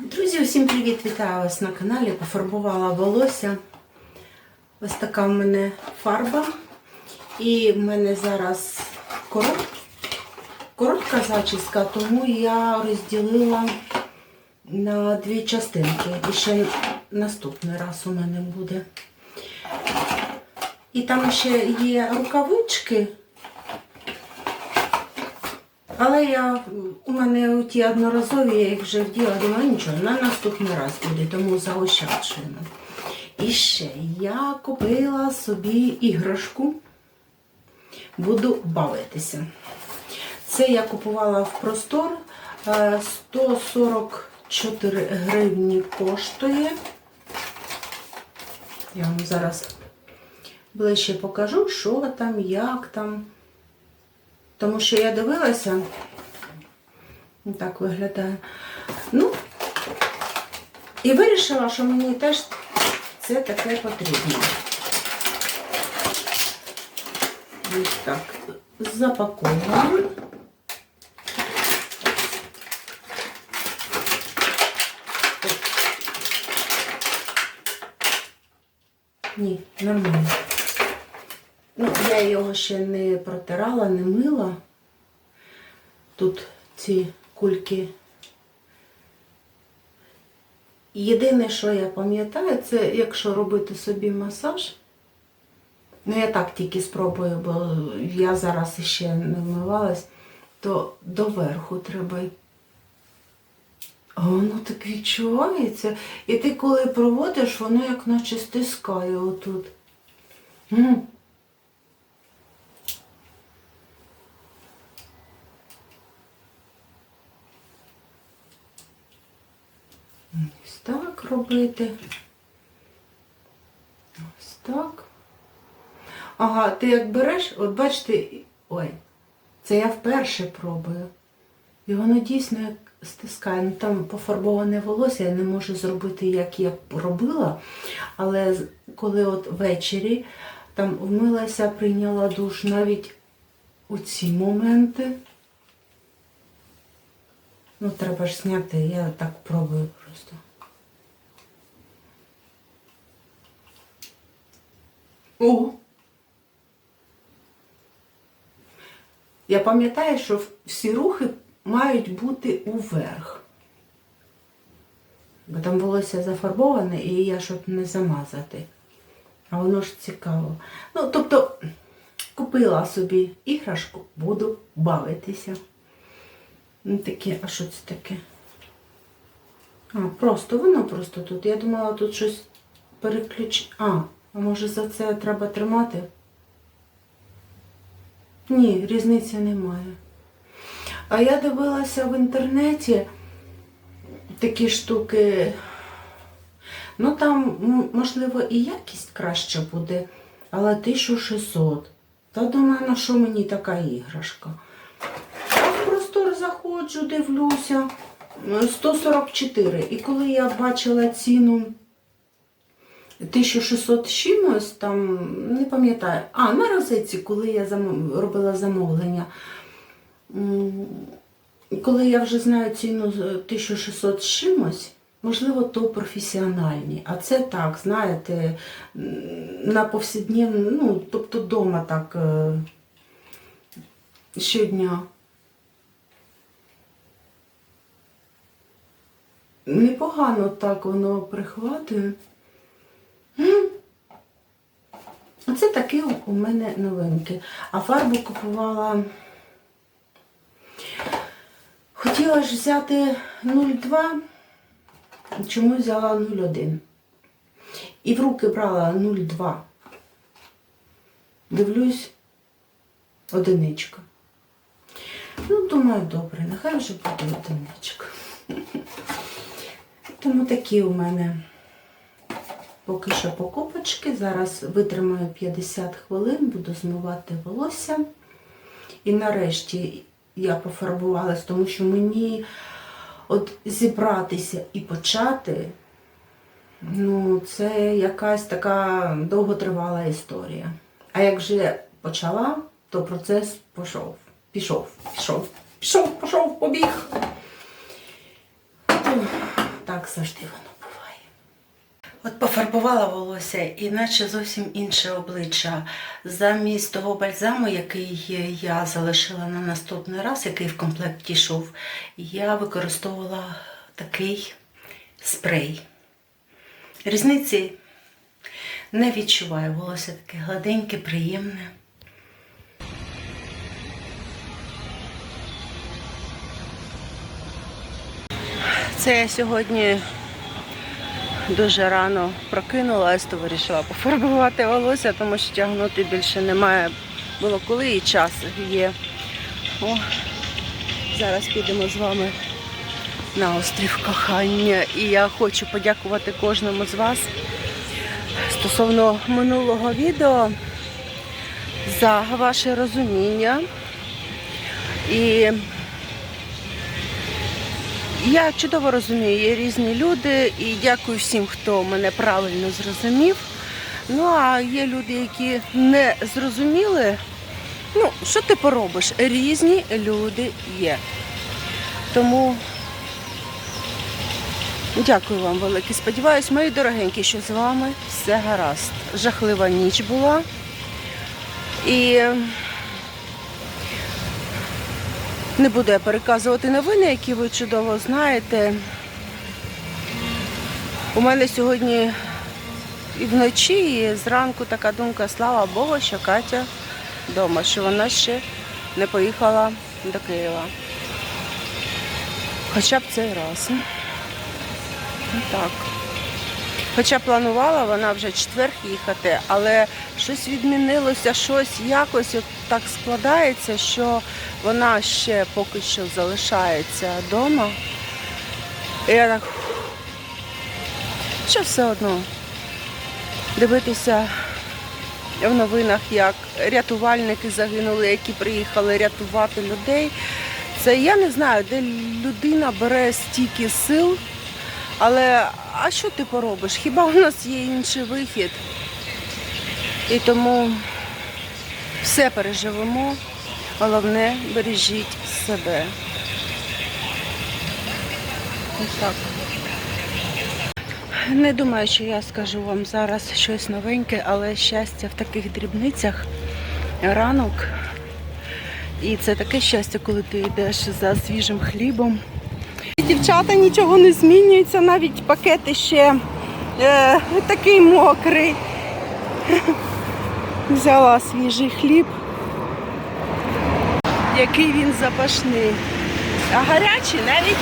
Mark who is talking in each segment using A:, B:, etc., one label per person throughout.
A: Друзі, усім привіт! Вітаю вас на каналі. Пофарбувала волосся. Ось така в мене фарба. І в мене зараз корот... коротка зачіска, тому я розділила на дві частинки. І ще наступний раз у мене буде. І там ще є рукавички. Але я, у мене ті одноразові, я їх вже вділа, думаю, нічого, на наступний раз буде, тому заощаджуємо. І ще я купила собі іграшку, буду бавитися. Це я купувала в простор, е, 144 гривні коштує. Я вам зараз ближче покажу, що там, як там. Тому що я дивилася, так виглядає. Ну, і вирішила, що мені теж це таке потрібно. Ось так, запаковуємо. Ні, нормально. Ну, я його ще не протирала, не мила. Тут ці кульки. Єдине, що я пам'ятаю, це якщо робити собі масаж. Ну, я так тільки спробую, бо я зараз ще не вмивалась, то доверху треба. А воно так відчувається. І ти коли проводиш, воно як наче стискає отут. М. Ось так робити. Ось так. Ага, ти як береш, от бачите, ой, це я вперше пробую. І воно дійсно як стискає. Ну там пофарбоване волосся, я не можу зробити, як я робила. Але коли от ввечері там вмилася, прийняла душ навіть у ці моменти. Ну, треба ж зняти, я так пробую просто. О! Я пам'ятаю, що всі рухи мають бути уверх. Бо там волосся зафарбоване, і я щоб не замазати. А воно ж цікаво. Ну, тобто, купила собі іграшку, буду бавитися. Ну, таке, а що це таке? А, просто, воно просто тут. Я думала, тут щось переключ... А, а може за це треба тримати? Ні, різниці немає. А я дивилася в інтернеті такі штуки. Ну там, можливо, і якість краще буде, але 1600. Та думаю, на що мені така іграшка? Я в простор заходжу, дивлюся. 144. І коли я бачила ціну 1600 з чимось, там, не пам'ятаю. А, на розетці, коли я зам... робила замовлення. Коли я вже знаю ціну 1600 чимось, можливо, то професіональні. А це так, знаєте, на повсякденну, ну, тобто вдома так е, щодня. Непогано так воно прихватує. Оце такі у мене новинки. А фарбу купувала. Хотіла ж взяти 0,2, чому взяла 0,1. І в руки брала 0,2. Дивлюсь, одиничка. Ну, думаю, добре, нехай вже буде одиничка. Тому такі у мене поки що покупочки. Зараз витримаю 50 хвилин, буду змивати волосся. І нарешті я пофарбувалась, тому що мені от зібратися і почати, ну, це якась така довготривала історія. А як вже почала, то процес пішов. Пішов, пішов, пішов, пішов, побіг. так завжди воно. От пофарбувала волосся, іначе зовсім інше обличчя. Замість того бальзаму, який я залишила на наступний раз, який в комплекті йшов, я використовувала такий спрей. Різниці не відчуваю. Волосся таке гладеньке, приємне. Це я сьогодні дуже рано прокинулась, то вирішила пофарбувати волосся, тому що тягнути більше немає. Було коли і час є. О, зараз підемо з вами на острів кохання. І я хочу подякувати кожному з вас стосовно минулого відео за ваше розуміння. І я чудово розумію, є різні люди і дякую всім, хто мене правильно зрозумів. Ну а є люди, які не зрозуміли. Ну, що ти поробиш? Різні люди є. Тому дякую вам велике. Сподіваюсь, мої дорогенькі, що з вами все гаразд. Жахлива ніч була. І не буду я переказувати новини, які ви чудово знаєте. У мене сьогодні і вночі, і зранку така думка, слава Богу, що Катя вдома, що вона ще не поїхала до Києва. Хоча б цей раз. Ну, Так. Хоча планувала вона вже четвер їхати, але щось відмінилося, щось якось от так складається, що вона ще поки що залишається вдома. І я так, що все одно дивитися в новинах, як рятувальники загинули, які приїхали рятувати людей. Це я не знаю, де людина бере стільки сил. Але а що ти поробиш? Хіба у нас є інший вихід? І тому все переживемо. Головне, бережіть себе. Так. Не думаю, що я скажу вам зараз щось новеньке, але щастя в таких дрібницях ранок. І це таке щастя, коли ти йдеш за свіжим хлібом. Дівчата нічого не змінюється, навіть пакети ще е, такий мокрий. Взяла свіжий хліб, який він запашний. А гарячий навіть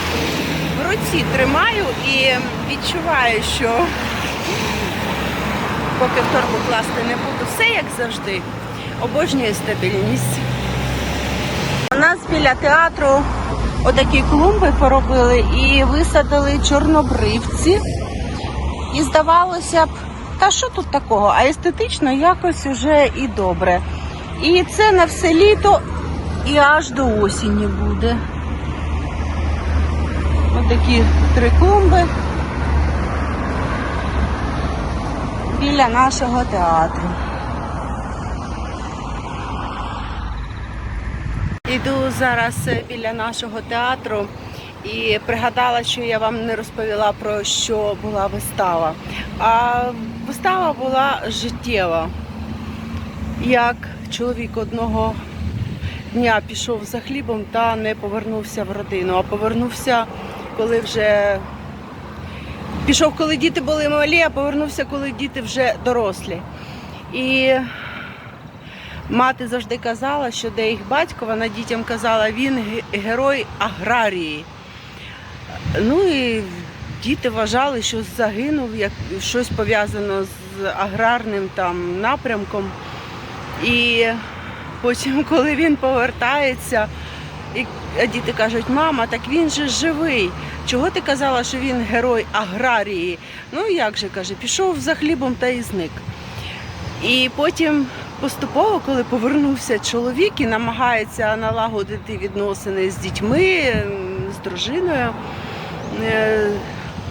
A: в руці тримаю і відчуваю, що поки в торбу класти не буду, все як завжди. Обожнюю стабільність. У нас біля театру отакі клумби поробили і висадили чорнобривці. І здавалося б, та що тут такого? А естетично якось уже і добре. І це на все літо і аж до осені буде. Отакі три клумби біля нашого театру. Іду зараз біля нашого театру і пригадала, що я вам не розповіла про що була вистава. А вистава була життєва. Як чоловік одного дня пішов за хлібом та не повернувся в родину, а повернувся, коли вже пішов, коли діти були малі, а повернувся, коли діти вже дорослі. І Мати завжди казала, що де їх батько, вона дітям казала, він герой аграрії. Ну і діти вважали, що загинув, як щось пов'язано з аграрним там напрямком. І потім, коли він повертається, і діти кажуть, мама, так він же живий. Чого ти казала, що він герой аграрії? Ну як же каже, пішов за хлібом та і зник. І потім поступово, коли повернувся чоловік і намагається налагодити відносини з дітьми, з дружиною, е,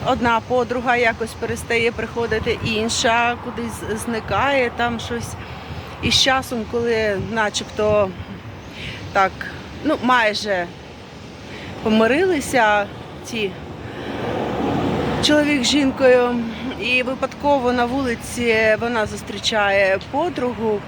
A: одна подруга якось перестає приходити, інша кудись зникає там щось. І з часом, коли начебто так, ну майже помирилися ці чоловік з жінкою, і випадково на вулиці вона зустрічає подругу.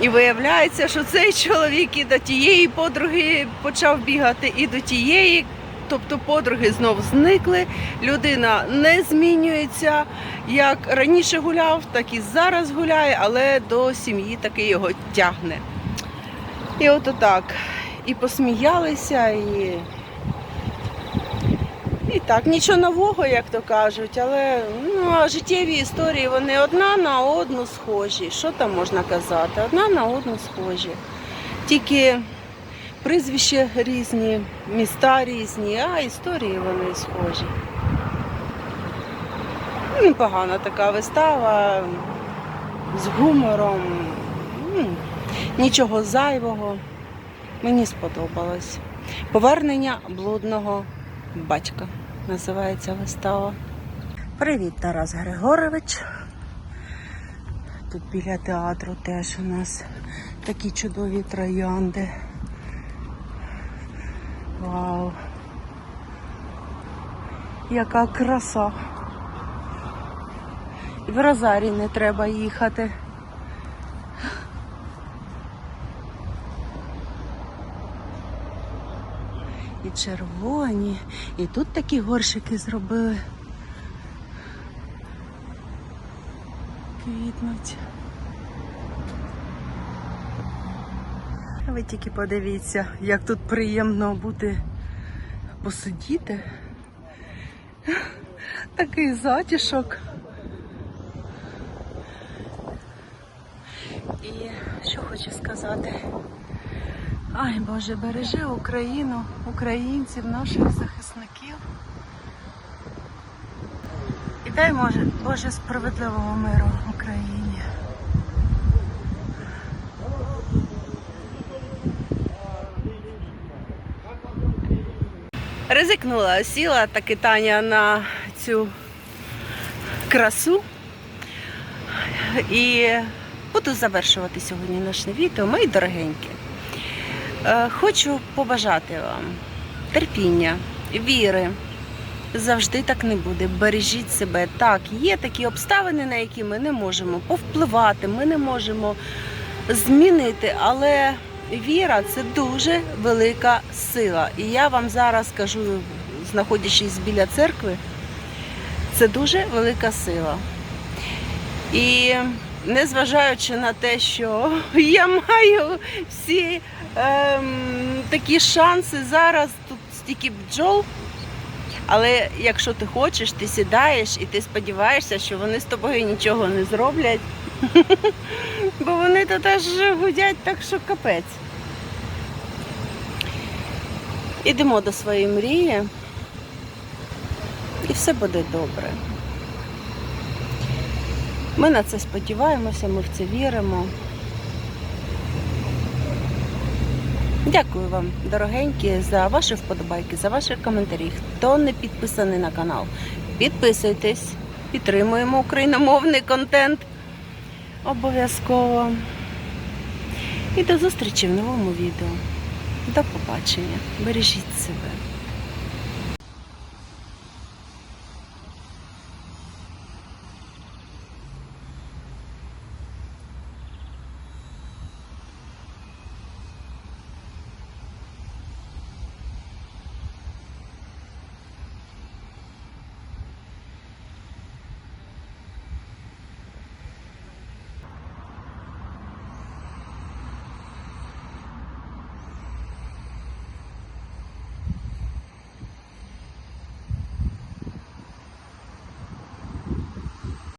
A: І виявляється, що цей чоловік і до тієї подруги почав бігати, і до тієї. Тобто подруги знов зникли, людина не змінюється. Як раніше гуляв, так і зараз гуляє, але до сім'ї таки його тягне. І от так. І посміялися, і і так, нічого нового, як то кажуть, але ну, життєві історії вони одна на одну схожі. Що там можна казати? Одна на одну схожі. Тільки прізвища різні, міста різні, а історії вони схожі. Непогана така вистава з гумором. Нічого зайвого. Мені сподобалось. Повернення блудного батька називається вистава. Привіт, Тарас Григорович. Тут біля театру теж у нас такі чудові троянди. Вау! Яка краса! І в Розарі не треба їхати. І червоні, і тут такі горщики зробили. Квітнуть. Ви тільки подивіться, як тут приємно бути посидіти. Такий затишок. І що хочу сказати. Ай, Боже, бережи Україну, українців, наших захисників. І дай може, Боже справедливого миру Україні. Ризикнула, сіла таки Таня на цю красу. І буду завершувати сьогодні наше відео, мої дорогенькі. Е, Хочу побажати вам терпіння, віри. Завжди так не буде. Бережіть себе. Так, є такі обставини, на які ми не можемо повпливати, ми не можемо змінити, але віра це дуже велика сила. І я вам зараз кажу, знаходячись біля церкви, це дуже велика сила. І незважаючи на те, що я маю всі ем, такі шанси зараз, тут стільки бджол. Але якщо ти хочеш, ти сідаєш і ти сподіваєшся, що вони з тобою нічого не зроблять. Бо вони тут аж гудять так, що капець. Ідемо до своєї мрії, і все буде добре. Ми на це сподіваємося, ми в це віримо. Дякую вам, дорогенькі, за ваші вподобайки, за ваші коментарі. Хто не підписаний на канал, підписуйтесь, підтримуємо україномовний контент. Обов'язково. І до зустрічі в новому відео. До побачення. Бережіть себе.